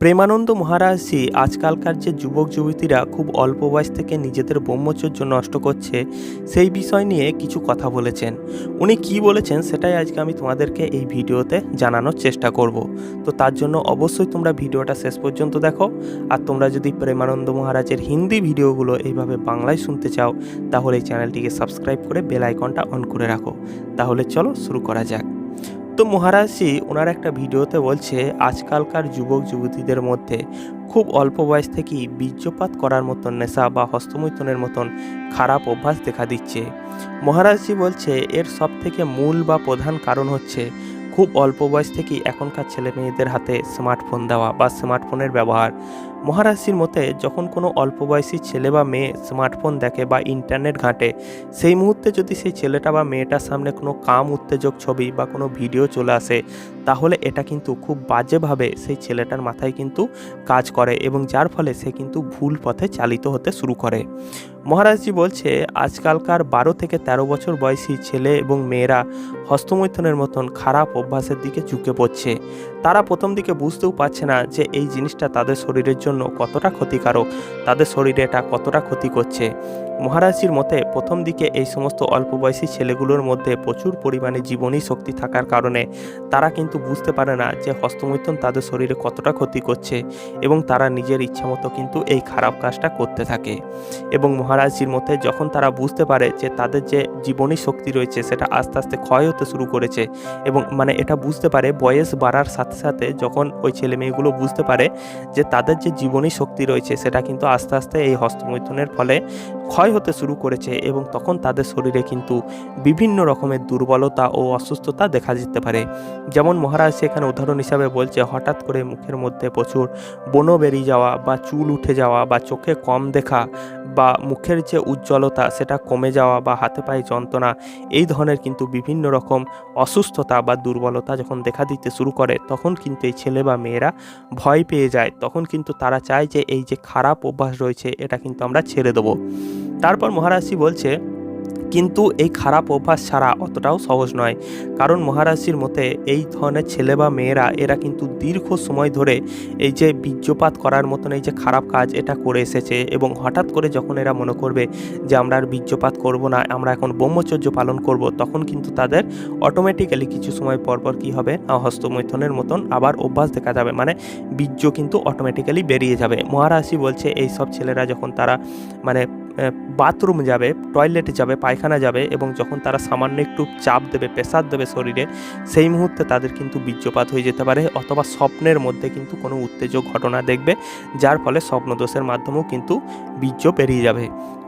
প্রেমানন্দ মহারাজজি আজকালকার যে যুবক যুবতীরা খুব অল্প বয়স থেকে নিজেদের ব্রহ্মচর্য নষ্ট করছে, সেই বিষয় নিয়ে কিছু কথা বলেছেন। উনি কি বলেছেন সেটাই আজকে আমি তোমাদেরকে এই ভিডিওতে জানানোর চেষ্টা করব। তো তার জন্য অবশ্যই তোমরা ভিডিওটা শেষ পর্যন্ত দেখো। আর তোমরা যদি প্রেমানন্দ মহারাজের হিন্দি ভিডিওগুলো এইভাবে বাংলায় শুনতে চাও, তাহলে এই চ্যানেলটিকে সাবস্ক্রাইব করে বেল আইকনটা অন করে রাখো। তাহলে চলো শুরু করা যাক। তো মহারাজজি, ওনার একটা ভিডিওতে বলছে, আজকালকার যুবক যুবতীদের মধ্যে খুব অল্প বয়স থেকেই বীর্যপাত করার মতন নেশা বা হস্তমৈথনের মতন খারাপ অভ্যাস দেখা দিচ্ছে। মহারাজজি বলছে, এর সব থেকে মূল বা প্রধান কারণ হচ্ছে খুব অল্প বয়স থেকেই এখনকার ছেলে মেয়েদের হাতে স্মার্টফোন দেওয়া বা স্মার্টফোনের ব্যবহার। মহারাজজির মতে, যখন কোনো অল্প বয়সী ছেলে বা মেয়ে স্মার্টফোন দেখে বা ইন্টারনেট ঘাঁটে, সেই মুহূর্তে যদি সেই ছেলেটা বা মেয়েটার সামনে কোনো কাম, উত্তেজক ছবি বা কোনো ভিডিও চলে আসে, তাহলে এটা কিন্তু খুব বাজেভাবে সেই ছেলেটার মাথায় কিন্তু কাজ করে এবং যার ফলে সে কিন্তু ভুল পথে চালিত হতে শুরু করে। মহারাজজি বলছে, আজকালকার বারো থেকে ১৩ বছর বয়সী ছেলে এবং মেয়েরা হস্তমৈথনের মতন খারাপ অভ্যাসের দিকে ঝুঁকে পড়ছে। তারা প্রথম দিকে বুঝতেও পারছে না যে এই জিনিসটা তাদের শরীরের জন্য কতটা ক্ষতিকারক, তাদের শরীরে এটা কতটা ক্ষতি করছে। মহারাজজির মতে প্রথম দিকে এই সমস্ত অল্প বয়সী ছেলেগুলোর মধ্যে প্রচুর পরিমাণে জীবনী শক্তি থাকার কারণে তারা কিন্তু বুঝতে পারে না যে হস্তমৈথুন তাদের শরীরে কতটা ক্ষতি করছে এবং তারা নিজের ইচ্ছামতো কিন্তু এই খারাপ কাজটা করতে থাকে। এবং মহারাজজির মতে যখন তারা বুঝতে পারে যে তাদের যে জীবনী শক্তি রয়েছে সেটা আস্তে আস্তে ক্ষয় হতে শুরু করেছে এবং মানে এটা বুঝতে পারে বয়স বাড়ার সাথে সাথে যখন ওই ছেলে মেয়েগুলো বুঝতে পারে যে তাদের যে জীবনী শক্তি রয়েছে সেটা কিন্তু আস্তে আস্তে এই হস্তমৈথুনের ফলে ক্ষয় হতে শুরু করেছে এবং তখন তাদের শরীরে কিন্তু বিভিন্ন রকমের দুর্বলতা ও অসুস্থতা দেখা যেতে পারে। যেমন মহারাজ সেখানে উদাহরণ হিসাবে বলছে, হঠাৎ করে মুখের মধ্যে প্রচুর বনো বেরিয়ে যাওয়া বা চুল উঠে যাওয়া বা চোখে কম দেখা বা মুখের যে উজ্জ্বলতা সেটা কমে যাওয়া বা হাতে পায়ে যন্ত্রণা, এই ধরনের কিন্তু বিভিন্ন রকম অসুস্থতা বা দুর্বলতা যখন দেখা দিতে শুরু করে, তখন কিন্তু এই ছেলে বা মেয়েরা ভয় পেয়ে যায়। তখন কিন্তু তারা চায় যে এই যে খারাপ অভ্যাস রয়েছে, এটা কিন্তু আমরা ছেড়ে দেবো। তারপর মহারাজজি বলছে, কিন্তু এই খারাপ অভ্যাস ছাড়া অতটাও সহজ নয়। কারণ মহারাজজির মতে, এই ধরনের ছেলে বা মেয়েরা, এরা কিন্তু দীর্ঘ সময় ধরে এই যে বীর্যপাত করার মতন এই যে খারাপ কাজ, এটা করে এসেছে। এবং হঠাৎ করে যখন এরা মনে করবে যে, আমরা আর বীর্যপাত করব না, আমরা এখন ব্রহ্মচর্য পালন করব, তখন কিন্তু তাদের অটোমেটিক্যালি কিছু সময় পর পর কী হবে? হস্তমৈথনের মতন আবার অভ্যাস দেখা যাবে। মানে বীর্য কিন্তু অটোমেটিক্যালি বেরিয়ে যাবে। মহারাজজি বলছে এই সব ছেলেরা যখন তারা মানে বাথরুম যাবে টয়লেটে যাবে, পায়খানা যাবে এবং যখন তারা সামান্য একটু চাপ দেবে, প্রেসার দেবে শরীরে, সেই মুহূর্তে তাদের কিন্তু বীর্যপাত হয়ে যেতে পারে অথবা স্বপ্নের মধ্যে কিন্তু কোনো উত্তেজক ঘটনা দেখবে, যার ফলে স্বপ্নদোষের মাধ্যমেও কিন্তু বীর্য পেরিয়ে যাবে।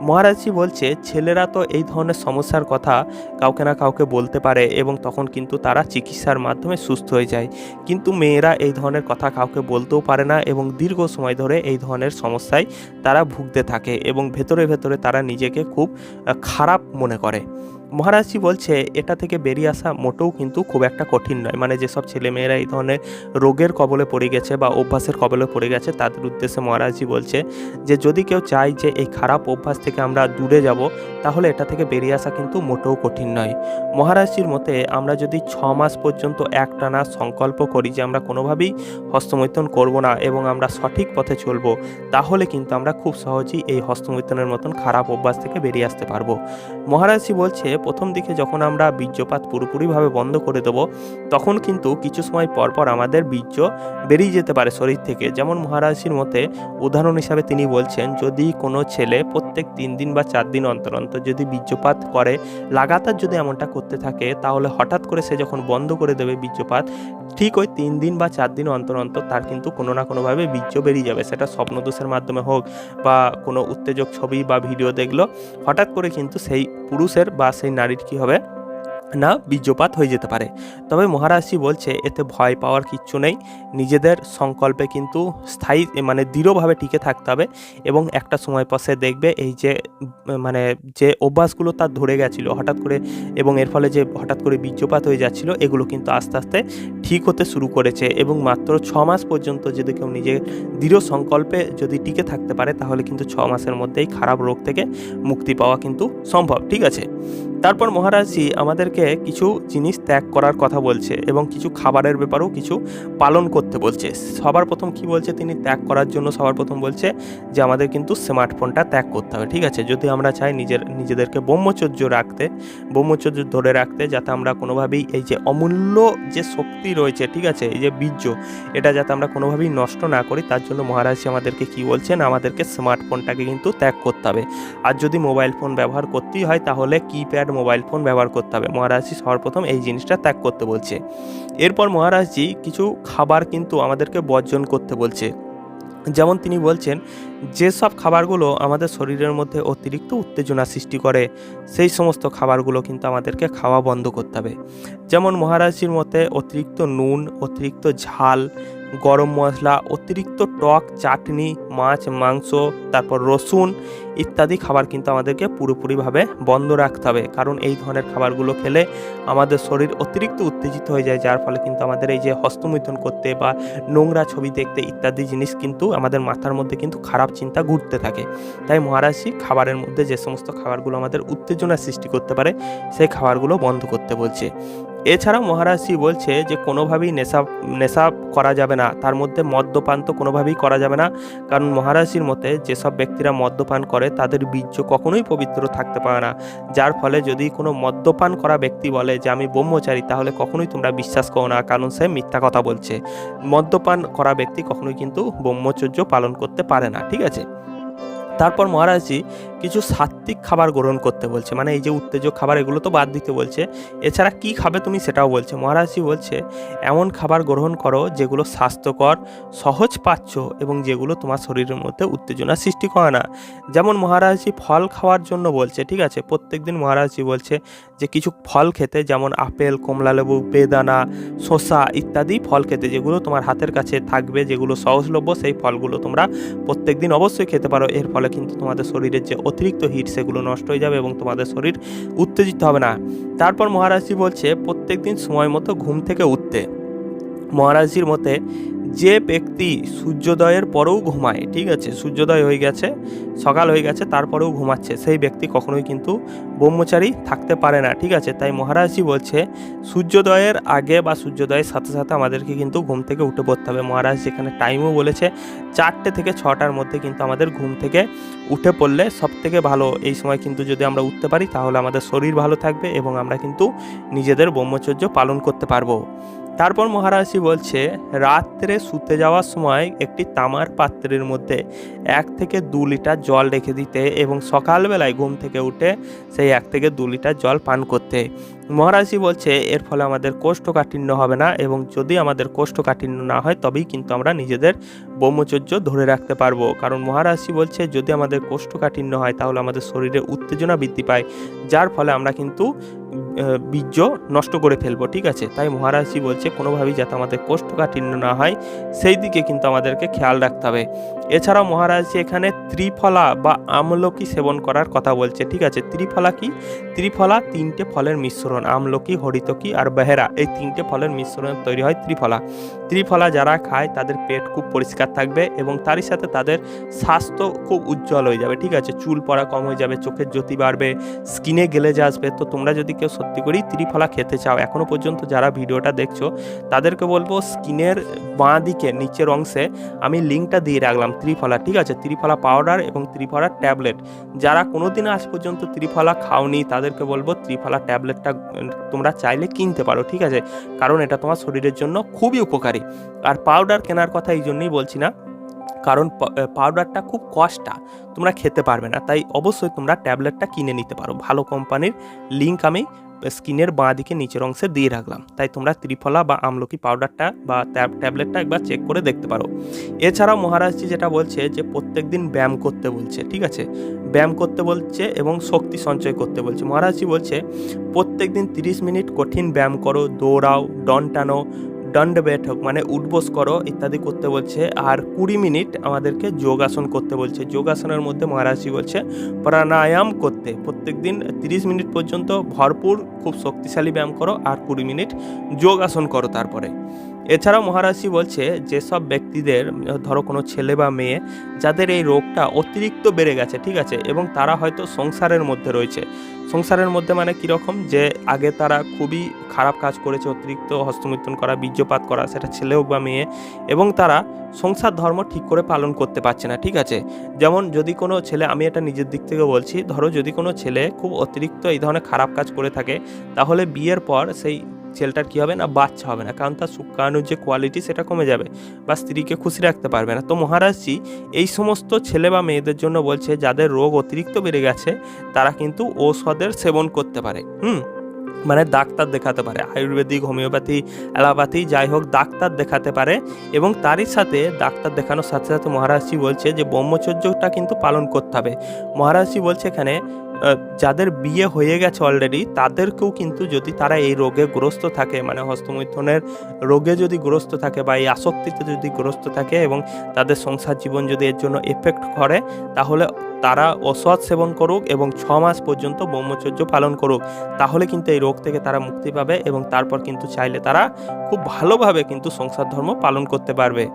মহারাজজি বলছে, ছেলেরা তো এই ধরনের সমস্যার কথা কাউকে না কাউকে বলতে পারে এবং তখন কিন্তু তারা চিকিৎসার মাধ্যমে সুস্থ হয়ে যায়। কিন্তু মেয়েরা এই ধরনের কথা কাউকে বলতেও পারে না এবং দীর্ঘ সময় ধরে এই ধরনের সমস্যায় তারা ভুগতে থাকে এবং ভেতরে ভেতরে তারা নিজেকে খুব খারাপ মনে করে। মহারাজজি বলছে, এটা থেকে বেরিয়ে আসা মোটেও কিন্তু খুব একটা কঠিন নয়। মানে যেসব ছেলেমেয়েরা এই ধরনের রোগের কবলে পড়ে গেছে বা অভ্যাসের কবলে পড়ে গেছে, তাদের উদ্দেশ্যে মহারাজজি বলছে যে, যদি কেউ চায় যে, এই খারাপ অভ্যাস থেকে আমরা দূরে যাব, তাহলে এটা থেকে বেরিয়ে আসা কিন্তু মোটেও কঠিন নয়। মহারাজজির মতে, আমরা যদি ছ মাস পর্যন্ত একটানা সংকল্প করি যে, আমরা কোনোভাবেই হস্তমৈথুন করব না এবং আমরা সঠিক পথে চলবো, তাহলে কিন্তু আমরা খুব সহজেই এই হস্তমৈথুনের মতন খারাপ অভ্যাস থেকে বেরিয়ে আসতে পারব। মহারাজজি বলছে প্রথম দিকে যখন আমরা বীর্যপাত পুরোপুরিভাবে বন্ধ করে দেবো, তখন কিন্তু কিছু সময় পর পর আমাদের বীর্য বেরিয়ে যেতে পারে শরীর থেকে। যেমন মহারাজজির মতে, উদাহরণ হিসাবে তিনি বলছেন, যদি কোনো ছেলে প্রত্যেক তিন দিন বা চার দিন অন্তর অন্তর যদি বীর্যপাত করে, লাগাতার যদি এমনটা করতে থাকে, তাহলে হঠাৎ করে সে যখন বন্ধ করে দেবে বীর্যপাত, ঠিক ওই তিন দিন বা চার দিন অন্তর অন্তর তার কিন্তু কোনো না কোনোভাবে বীর্য বেরিয়ে যাবে। সেটা স্বপ্নদোষের মাধ্যমে হোক বা কোনো উত্তেজক ছবি বা ভিডিও দেখল, হঠাৎ করে কিন্তু সেই পুরুষের বা সেই নারীর কি হবে? না বীর্যপাত হয়ে যেতে পারে। তবে মহারাশি বলছে, এতে ভয় পাওয়ার কিচ্ছু নেই। নিজেদের সংকল্পে কিন্তু স্থায়ী মানে দৃঢ়ভাবে টিকে থাকতে হবে এবং একটা সময় সে দেখবে এই যে মানে যে অভ্যাসগুলো তার ধরে গেছিল হঠাৎ করে এবং এর ফলে যে হঠাৎ করে বীর্যপাত হয়ে যাচ্ছিল, এগুলো কিন্তু আস্তে আস্তে ঠিক হতে শুরু করেছে এবং মাত্র ছ মাস পর্যন্ত যদি কেউ নিজের দৃঢ় সংকল্পে যদি টিকে থাকতে পারে, তাহলে কিন্তু ছ মাসের মধ্যেই খারাপ রোগ থেকে মুক্তি পাওয়া কিন্তু সম্ভব। ঠিক আছে? তারপর মহারাজজি আমাদেরকে কিছু জিনিস ত্যাগ করার কথা বলছে এবং কিছু খাবারের ব্যাপারেও কিছু পালন করতে বলছে। সবার প্রথম কি বলছে? তিনি ত্যাগ করার জন্য সবার প্রথম বলছে যে, আমাদের কিন্তু স্মার্টফোনটা ত্যাগ করতে হবে, ঠিক আছে? যদি আমরা চাই নিজের, নিজেদেরকে ব্রহ্মচর্য রাখতে, ব্রহ্মচর্য ধরে রাখতে, যাতে আমরা কোনোভাবেই এই যে অমূল্য যে শক্তি রয়েছে, ঠিক আছে? এই যে বীর্য, এটা যাতে আমরা কোনোভাবেই নষ্ট না করি, তার জন্য মহারাজজি আমাদেরকে কি বলছেন? আমাদেরকে স্মার্টফোনটাকে কিন্তু ত্যাগ করতে হবে। আর যদি মোবাইল ফোন ব্যবহার করতেই হয়, তাহলে কিপ্যাড মোবাইল ফোন ব্যবহার করতে হবে। মহারাজজি সর্বপ্রথম এই জিনিসটা ত্যাগ করতে বলছে। এরপর মহারাজজি কিছু খাবার কিন্তু আমাদেরকে বর্জন করতে বলছে। যেমন তিনি বলছেন যেসব খাবারগুলো আমাদের শরীরের মধ্যে অতিরিক্ত উত্তেজনা সৃষ্টি করে, সেই সমস্ত খাবারগুলো কিন্তু আমাদেরকে খাওয়া বন্ধ করতে হবে। যেমন মহারাজজির মতে অতিরিক্ত নুন, অতিরিক্ত ঝাল, গরম মশলা, অতিরিক্ত টক, চাটনি, মাছ, মাংস, তারপর রসুন ইত্যাদি খাবার কিন্তু আমাদেরকে পুরোপুরিভাবে বন্ধ রাখতে হবে। কারণ এই ধরনের খাবারগুলো খেলে আমাদের শরীর অতিরিক্ত উত্তেজিত হয়ে যায়, যার ফলে কিন্তু আমাদের এই যে হস্তমৈথুন করতে বা নোংরা ছবি দেখতে ইত্যাদি জিনিস কিন্তু আমাদের মাথার মধ্যে কিন্তু খারাপ চিন্তা ঘুরতে থাকে। তাই মহারাজজি খাবারের মধ্যে যে সমস্ত খাবারগুলো আমাদের উত্তেজনা সৃষ্টি করতে পারে, সেই খাবারগুলো বন্ধ করতে বলছে। এছাড়াও মহারাজজি বলছে যে কোনোভাবেই নেশা নেশা করা যাবে না। তার মধ্যে মদ্যপান তো কোনোভাবেই করা যাবে না। কারণ মহারাজজির মতে যেসব ব্যক্তিরা মদ্যপান করে তাদের বীর্য কখনোই পবিত্র থাকতে পারে না। যার ফলে যদি কোনো মদ্যপান করা ব্যক্তি বলে যে, আমি ব্রহ্মচারী, তাহলে কখনোই তোমরা বিশ্বাস করো না, কারণ সে মিথ্যা কথা বলছে। মদ্যপান করা ব্যক্তি কখনোই কিন্তু ব্রহ্মচর্য পালন করতে পারে না, ঠিক আছে? তারপর মহারাজজি কিছু সাত্ত্বিক খাবার গ্রহণ করতে বলছে। মানে এই যে উত্তেজক খাবার এগুলো তো বাদ দিতে বলছে। এছাড়া কি খাবে তুমি সেটাও বলছে। মহারাজজি বলছে, এমন খাবার গ্রহণ করো যেগুলো স্বাস্থ্যকর, সহজ পাচ্ছ এবং যেগুলো তোমার শরীরের মধ্যে উত্তেজনা সৃষ্টি করে না। যেমন মহারাজজি ফল খাওয়ার জন্য বলছে, ঠিক আছে? প্রত্যেকদিন মহারাজজি বলছে যে কিছু ফল খেতে, যেমন আপেল, কমলালেবু, বেদানা, শসা ইত্যাদি ফল খেতে, যেগুলো তোমার হাতের কাছে থাকবে, যেগুলো সহজলভ্য, সেই ফলগুলো তোমরা প্রত্যেকদিন অবশ্যই খেতে পারো। এর ফলে কিন্তু তোমাদের শরীরের যে অতিরিক্ত হিট সেগুলো নষ্ট হয়ে যাবে এবং তোমাদের শরীর উত্তেজিত হবে না। তারপর মহারাজজি বলছে, প্রত্যেকদিন সময় মতো ঘুম থেকে উঠতে। মহারাজজির মতে যে ব্যক্তি সূর্যোদয়ের পরেও ঘুমায়, ঠিক আছে? সূর্যোদয় হয়ে গেছে, সকাল হয়ে গেছে, তারপরেও ঘুমাচ্ছে, সেই ব্যক্তি কখনোই কিন্তু ব্রহ্মচারী থাকতে পারে না, ঠিক আছে? তাই মহারাজজি বলছে, সূর্যোদয়ের আগে বা সূর্যোদয়ের সাথে সাথে আমাদেরকে কিন্তু ঘুম থেকে উঠে পড়তে হবে। মহারাজ যেখানে টাইমও বলেছে, চারটে থেকে ছটার মধ্যে কিন্তু আমাদের ঘুম থেকে উঠে পড়লে সব থেকে ভালো। এই সময় কিন্তু যদি আমরা উঠতে পারি, তাহলে আমাদের শরীর ভালো থাকবে এবং আমরা কিন্তু নিজেদের ব্রহ্মচর্য পালন করতে পারব। তারপর মহারাজজি বলছে, রাত্রে শুতে যাওয়ার সময় একটি তামার পাত্রের মধ্যে এক থেকে দু লিটার জল রেখে দিতে এবং সকালবেলায় ঘুম থেকে উঠে সেই এক থেকে দু লিটার জল পান করতে। মহারাজজি বলছে, এর ফলে আমাদের কোষ্ঠকাঠিন্য হবে না এবং যদি আমাদের কোষ্ঠকাঠিন্য না হয়, তবেই কিন্তু আমরা নিজেদের ব্রহ্মচর্য ধরে রাখতে পারব। কারণ মহারাজজি বলছে, যদি আমাদের কোষ্ঠকাঠিন্য হয়, তাহলে আমাদের শরীরে উত্তেজনা বৃদ্ধি পায়, যার ফলে আমরা কিন্তু বীর্য নষ্ট করে ফেলব, ঠিক আছে? তাই মহারাজজি বলছে, কোনোভাবেই যাতে আমাদের কোষ্ঠকাঠিন্য না হয়, সেই দিকে কিন্তু আমাদেরকে খেয়াল রাখতে হবে। এছাড়াও মহারাজজি এখানে ত্রিফলা বা আমলকি সেবন করার কথা বলছে, ঠিক আছে? ত্রিফলা কি? ত্রিফলা তিনটে ফলের মিশ্রণ, আমলকি, হরিতকি আর বেহেরা, এই তিনটে ফলের মিশ্রণ তৈরি হয় ত্রিফলা। ত্রিফলা যারা খায়, তাদের পেট খুব পরিষ্কার থাকবে এবং তারই সাথে তাদের স্বাস্থ্য খুব উজ্জ্বল হয়ে যাবে, ঠিক আছে? চুল পড়া কম হয়ে যাবে, চোখের জ্যোতি বাড়বে, স্কিনে গেলে আসবে। তো তোমরা যদি কেউ সত্যি করেই ত্রিফলা খেতে চাও এখনও পর্যন্ত যারা ভিডিওটা দেখছ, তাদেরকে বলব স্কিনের বাঁ দিকে, নিচের অংশে আমি লিঙ্কটা দিয়ে রাখলাম ত্রিফলা, ঠিক আছে? ত্রিফলা পাউডার এবং ত্রিফলা ট্যাবলেট যারা কোনোদিন আজ পর্যন্ত ত্রিফলা খাওনি, তাদেরকে বলব ত্রিফলা ট্যাবলেটটা তোমরা চাইলে কিনতে পারো, ঠিক আছে? কারণ এটা তোমার শরীরের জন্য খুবই উপকারী। আর পাউডার কেনার কথা এই জন্যই বলছি না, কারণ পাউডারটা খুব কষ্টা, তোমরা খেতে পারবে না। তাই অবশ্যই তোমরা ট্যাবলেটটা কিনে নিতে পারো। ভালো কোম্পানির লিঙ্ক আমি স্কিনের বাঁ দিকে নিচের অংশে দিয়ে রাখলাম। তাই তোমরা ত্রিফলা বা আমলকি পাউডারটা বা ট্যাব- ট্যাবলেটটা একবার চেক করে দেখতে পারো। এছাড়াও মহারাজজি যেটা বলছে যে প্রত্যেক দিন ব্যায়াম করতে বলছে, ঠিক আছে? ব্যায়াম করতে বলছে এবং শক্তি সঞ্চয় করতে বলছে। মহারাজজি বলছে প্রত্যেক দিন তিরিশ মিনিট কঠিন ব্যায়াম করো, দৌড়াও ডন টানো দণ্ড বৈঠক মানে উঠবোস করো ইত্যাদি করতে বলছে। আর কুড়ি মিনিট আমাদেরকে যোগাসন করতে বলছে। যোগাসনের মধ্যে মহারাজজি বলছে, প্রাণায়াম করতে। প্রত্যেক দিন তিরিশ মিনিট পর্যন্ত ভরপুর, খুব শক্তিশালী ব্যায়াম করো আর কুড়ি মিনিট যোগাসন করো তারপরে। এছাড়াও মহারাশি বলছে, যেসব ব্যক্তিদের, ধরো কোনো ছেলে বা মেয়ে, যাদের এই রোগটা অতিরিক্ত বেড়ে গেছে, ঠিক আছে, এবং তারা হয়তো সংসারের মধ্যে রয়েছে। সংসারের মধ্যে মানে কীরকম? যে আগে তারা খুবই খারাপ কাজ করেছে, অতিরিক্ত হস্তমৈথুন করা, বীর্যপাত করা, সেটা ছেলে হোক বা মেয়ে, এবং তারা সংসার ধর্ম ঠিক করে পালন করতে পারছে না, ঠিক আছে? যেমন যদি কোনো ছেলে, আমি এটা নিজের দিক থেকে বলছি, ধরো যদি কোনো ছেলে খুব অতিরিক্ত এই ধরনের খারাপ কাজ করে থাকে, তাহলে বিয়ের পর সেই ছেলেটার কী হবে না, বাচ্চা হবে না। কারণ তার শুক্রাণুর যে কোয়ালিটি সেটা কমে যাবে বা স্ত্রীকে খুশি রাখতে পারবে না। তো মহারাজজি এই সমস্ত ছেলে বা মেয়েদের জন্য বলছে, যাদের রোগ অতিরিক্ত বেড়ে গেছে, তারা কিন্তু ঔষধের সেবন করতে পারে। হুম? মানে ডাক্তার দেখাতে পারে। আয়ুর্বেদিক, হোমিওপ্যাথি, অ্যালোপ্যাথি, যাই হোক, ডাক্তার দেখাতে পারে এবং তারই সাথে ডাক্তার দেখানোর সাথে সাথে মহারাজজি বলছে যে ব্রহ্মচর্যটা কিন্তু পালন করতে হবে। মহারাজজি বলছে এখানে যাদের বিয়ে হয়ে গেছে অলরেডি তাদেরকেও কিন্তু যদি তারা এই রোগে গ্রস্ত থাকে মানে হস্তমৈথুনের রোগে যদি গ্রস্ত থাকে বা এই আসক্তিতে যদি গ্রস্ত থাকে এবং তাদের সংসার জীবন যদি এর জন্য এফেক্ট করে, তাহলে তারা অসৎ সেবন করুক এবং ছ মাস পর্যন্ত ব্রহ্মচর্য পালন করুক। তাহলে কিন্তু এই রোগ থেকে তারা মুক্তি পাবে এবং তারপর কিন্তু চাইলে তারা খুব ভালোভাবে কিন্তু সংসার ধর্ম পালন করতে পারবে।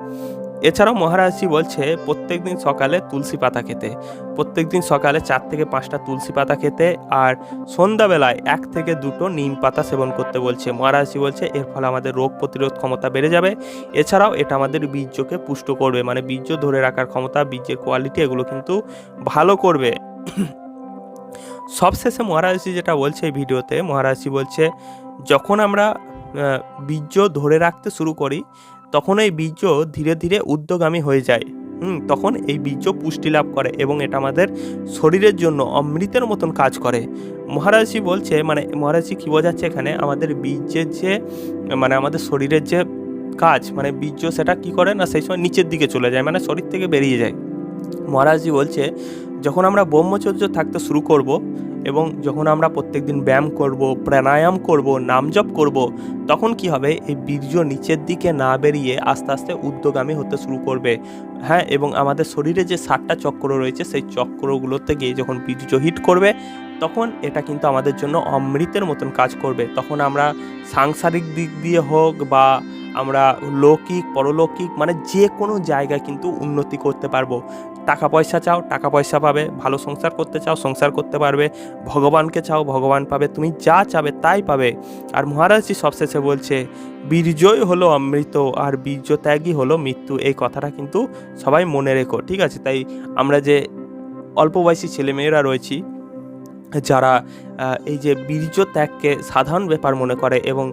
এছাড়াও মহারাজজি বলছে, প্রত্যেক দিন সকালে তুলসী পাতা খেতে। প্রত্যেক দিন সকালে চার থেকে পাঁচটা তুলসী পাতা খেতে আর সন্ধ্যাবেলায় এক থেকে দুটো নিম পাতা সেবন করতে বলছে। মহারাজজি বলছে, এর ফলে আমাদের রোগ প্রতিরোধ ক্ষমতা বেড়ে যাবে। এছাড়াও এটা আমাদের বীর্যকে পুষ্ট করবে মানে বীর্য ধরে রাখার ক্ষমতা, বীর্যের কোয়ালিটি এগুলো কিন্তু ভালো করবে। সবশেষে মহারাজজি যেটা বলছে এই ভিডিওতে, মহারাজজি বলছে, যখন আমরা বীর্য ধরে রাখতে শুরু করি তখন এই বীর্য ধীরে ধীরে উদ্যোগামী হয়ে যায়। হুম, তখন এই বীর্য পুষ্টি লাভ করে এবং এটা আমাদের শরীরের জন্য অমৃতের মতন কাজ করে। মহারাজজি বলছে মানে মহারাজজি কী বোঝাচ্ছে এখানে, আমাদের বীর্যের যে মানে আমাদের শরীরের যে কাজ মানে বীর্য সেটা কি করে না সেই সময় নিচের দিকে চলে যায় মানে শরীর থেকে বেরিয়ে যায়। মহারাজজি বলছে, যখন আমরা ব্রহ্মচর্য থাকতে শুরু করব এবং যখন আমরা প্রত্যেক দিন ব্যায়াম করব, প্রাণায়াম করব নাম জপ করব, তখন কি হবে? এই বীর্য নিচের দিকে না বেরিয়ে আস্তে আস্তে উদ্যোগামী হতে শুরু করবে। হ্যাঁ এবং আমাদের শরীরে যে ষাটটা চক্র রয়েছে, সেই চক্রগুলোতে গিয়ে যখন বীর্য হিট করবে, তখন এটা কিন্তু আমাদের জন্য অমৃতের মতন কাজ করবে। তখন আমরা সাংসারিক দিক দিয়ে হোক বা আমরা লৌকিক, পরলৌকিক মানে যে কোনো জায়গায় কিন্তু উন্নতি করতে পারব। টাকা পয়সা চাও টাকা পয়সা পাবে, ভালো সংসার করতে চাও, সংসার করতে পারবে, ভগবানকে চাও, ভগবান পাবে, তুমি যা চাবে তাই পাবে। আর মহারাজজি সবশেষে বলছে বীর্যই হলো অমৃত আর বীর্য ত্যাগই হলো মৃত্যু। এই কথাটা কিন্তু সবাই মনে রেখো, ঠিক আছে? তাই আমরা যে অল্প বয়সী ছেলেমেয়েরা রয়েছি, যারা এই যে বীর্য ত্যাগকে সাধারণ ব্যাপার মনে করে এবং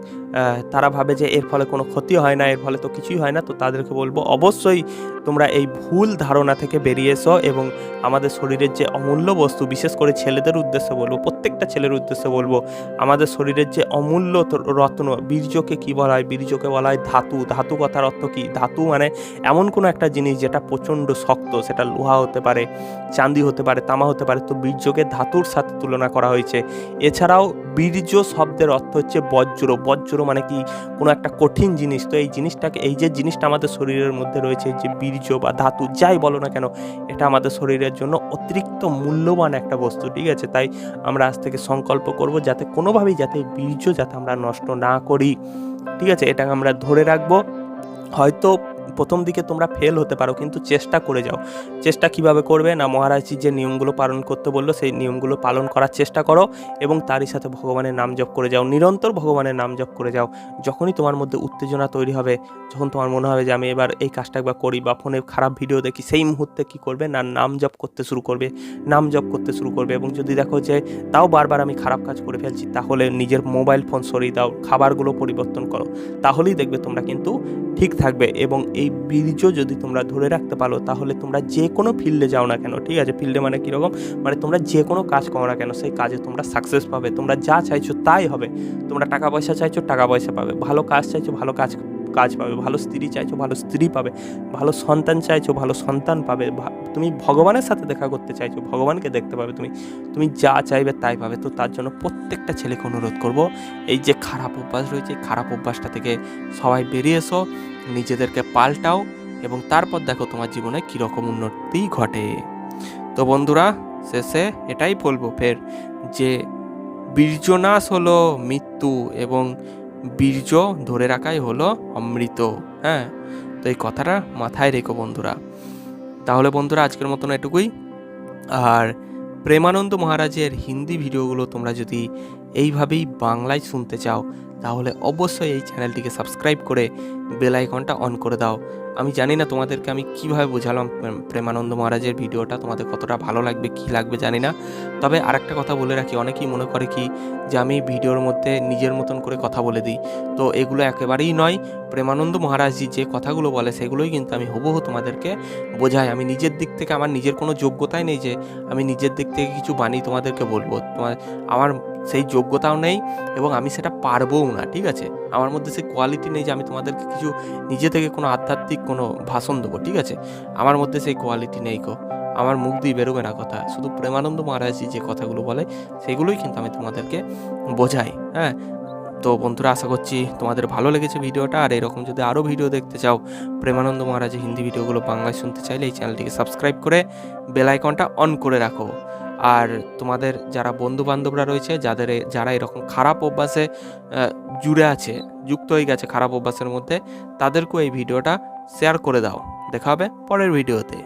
তারা ভাবে যে এর ফলে কোনো ক্ষতি হয় না, এর ফলে তো কিছুই হয় না, তো তাদেরকে বলব অবশ্যই তোমরা এই ভুল ধারণা থেকে বেরিয়ে এসো এবং আমাদের শরীরের যে অমূল্য বস্তু, বিশেষ করে ছেলেদের উদ্দেশ্যে বলব, প্রত্যেকটা ছেলের উদ্দেশ্যে বলব, আমাদের শরীরের যে অমূল্য রত্ন, বীর্যকে কি বলা হয়, বীর্যকে বলা হয় ধাতু ধাতু কথার অর্থ কী? ধাতু মানে এমন কোনো একটা জিনিস যেটা প্রচণ্ড শক্ত, সেটা লোহা হতে পারে চাঁদি হতে পারে, তামা হতে পারে, তো বীর্যকে ধাতুর সাথে তুলনা করা হয়েছে। এছাড়াও বীর্য শব্দের অর্থ হচ্ছে বজ্র। বজ্র মানে কি? কোনো একটা কঠিন জিনিস। তো এই জিনিসটাকে, এই যে জিনিসটা আমাদের শরীরের মধ্যে রয়েছে, যে বীর্য বা ধাতু, যাই বলো না কেন, এটা আমাদের শরীরের জন্য অতিরিক্ত মূল্যবান একটা বস্তু, ঠিক আছে? তাই আমরা আজ থেকে সংকল্প করব যাতে কোনোভাবেই যাতে বীর্য যাতে আমরা নষ্ট না করি, ঠিক আছে? এটা আমরা ধরে রাখব। হয়তো প্রথম দিকে তোমরা ফেল হতে পারো, কিন্তু চেষ্টা করে যাও। চেষ্টা কীভাবে করবে না মহারাজজি যে নিয়মগুলো পালন করতে বলল, সেই নিয়মগুলো পালন করার চেষ্টা করো এবং তারই সাথে ভগবানের নাম জপ করে যাও। নিরন্তর ভগবানের নাম জপ করে যাও। যখনই তোমার মধ্যে উত্তেজনা তৈরি হবে, যখন তোমার মনে হবে যে আমি এবার এই কাজটা একবার করি বা ফোনে খারাপ ভিডিও দেখি, সেই মুহূর্তে কি করবে? না, নাম জপ করতে শুরু করবে। নাম জপ করতে শুরু করবে এবং যদি দেখো যে তাও বারবার আমি খারাপ কাজ করে ফেলছি, তাহলে নিজের মোবাইল ফোন সরিয়ে দাও, খাবারগুলো পরিবর্তন করো। তাহলেই দেখবে তোমরা কিন্তু ঠিক থাকবে এবং এই বীর্য যদি তোমরা ধরে রাখতে পারো, তাহলে তোমরা যে কোনো ফিল্ডে যাও না কেন, ঠিক আছে? ফিল্ডে মানে কীরকম? মানে তোমরা যে কোনো কাজ করো না কেন, সেই কাজে তোমরা সাকসেস পাবে। তোমরা যা চাইছো তাই হবে। তোমরা টাকা পয়সা চাইছো, টাকা পয়সা পাবে। ভালো কাজ চাইছো, ভালো কাজ কাজ পাবে, ভালো স্ত্রী চাইছো, ভালো স্ত্রী পাবে, ভালো সন্তান চাইছো, ভালো সন্তান পাবে তুমি ভগবানের সাথে দেখা করতে চাইছো, ভগবানকে দেখতে পাবে তুমি তুমি যা চাইবে তাই পাবে, তো তার জন্য প্রত্যেকটা ছেলেকে অনুরোধ করব, এই যে খারাপ অভ্যাস রয়েছে খারাপ অভ্যাসটা থেকে সবাই বেরিয়ে এসো, নিজেদেরকে পাল্টাও এবং তারপর দেখো তোমার জীবনে কীরকম উন্নতি ঘটে। তো বন্ধুরা, শেষে এটাই বলব, ফের, যে বীর্যনাশ হলো মৃত্যু এবং বীর্য ধরে রাখাই হলো অমৃত হ্যাঁ? তো এই কথাটা মাথায় রেখো বন্ধুরা। তাহলে বন্ধুরা আজকের মতন এটুকুই। আর প্রেমানন্দ মহারাজের হিন্দি ভিডিওগুলো তোমরা যদি এইভাবেই বাংলায় শুনতে চাও, তাহলে অবশ্যই এই চ্যানেলটিকে সাবস্ক্রাইব করে বেল আইকনটা অন করে দাও। আমি জানি না তোমাদেরকে আমি কীভাবে বোঝালাম প্রেমানন্দ মহারাজের ভিডিওটা, তোমাদের কতটা ভালো লাগবে, কি লাগবে জানি না। তবে আরেকটা কথা বলে রাখি, অনেকেই মনে করে কি যে আমি ভিডিওর মধ্যে নিজের মতন করে কথা বলে দিই। তো এগুলো একেবারেই নয়। প্রেমানন্দ মহারাজজি যে কথাগুলো বলে, সেগুলোই কিন্তু আমি হুবহু তোমাদেরকে বোঝাই। আমি নিজের দিক থেকে আমার নিজের কোনো যোগ্যতাই নেই যে আমি নিজের দিক থেকে কিছু বানিয়ে তোমাদেরকে বলব। তোমার, আমার সেই যোগ্যতাও নেই এবং আমি সেটা পারবোও না, ঠিক আছে? আমার মধ্যে সেই কোয়ালিটি নেই যে আমি তোমাদেরকে কিছু নিজে থেকে কোনো আধ্যাত্মিক কোনো ভাষণ দেবো, ঠিক আছে? আমার মধ্যে সেই কোয়ালিটি নেই গো। আমার মুখ দিয়ে বেরোবে না কথা। শুধু প্রেমানন্দ মহারাজজি যে কথাগুলো বলে, সেগুলোই কিন্তু আমি তোমাদেরকে বোঝাই হ্যাঁ? তো বন্ধুরা, আশা করছি তোমাদের ভালো লেগেছে ভিডিওটা। আর এরকম যদি আরও ভিডিও দেখতে চাও, প্রেমানন্দ মহারাজের হিন্দি ভিডিওগুলো বাংলায় শুনতে চাইলে এই চ্যানেলটিকে সাবস্ক্রাইব করে বেল আইকনটা অন করে রাখো। আর তোমাদের যারা বন্ধু বান্ধবরা রয়েছে, যাদের যারা এরকম খারাপ অভ্যাসে জুড়ে আছে, যুক্ত হয়ে গেছে খারাপ অভ্যাসের মধ্যে, তাদেরকেও এই ভিডিওটা শেয়ার করে দাও। দেখা হবে পরের ভিডিওতে।